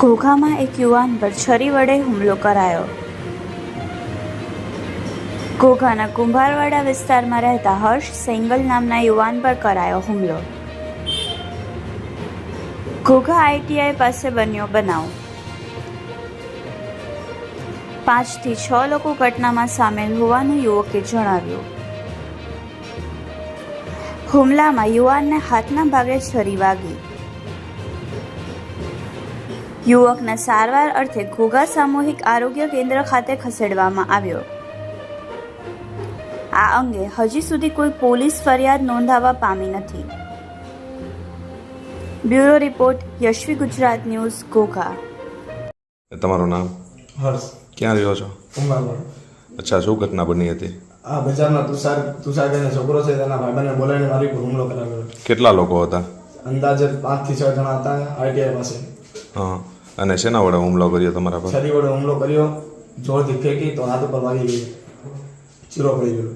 ઘોઘામાં એક યુવાન પર છરી વડે હુમલો કરાયો. ઘોઘાના કુંભારવાડા વિસ્તારમાં રહેતા હર્ષ સેંગલ નામના યુવાન પર કરાયો હુમલો. ઘોઘા આઈટીઆઈ પાસે બન્યો બનાવ. પાંચથી છ લોકો ઘટનામાં સામેલ હોવાનું યુવકે જણાવ્યું. હુમલામાં યુવાનને હાથના ભાગે છરી વાગી. યુવકને સારવાર અર્થે ઘોઘા સામૂહિક આરોગ્ય કેન્દ્ર ખાતે ખસેડવામાં આવ્યો. આ અંગે હજી સુધી કોઈ પોલીસ ફરિયાદ નોંધાવા પામી નથી. Bureau report Yashvi Gujarat news Ghogha. તમારું નામ? હર્ષ. ક્યાં રહ્યો છો? અચ્છા શું ઘટના બની હતી? આ બજારમાં તુષાર તુષાર કરીને છોકરો છે તેના ભાઈબંધને બોલાવીને મારી ઉપર હુમલો કરાવ્યો. કેટલા લોકો હતા? અંદાજે પાંચથી છ જણા હતા આઈટીઆઈ પાસે હા. અને શેના વડે હુમલો કર્યો તમારા પર? છરી વડે હુમલો કર્યો, જોરથી ફેંકી તો હાથ ઉપર વાગી ગઈ ચીરો પડી ગયો.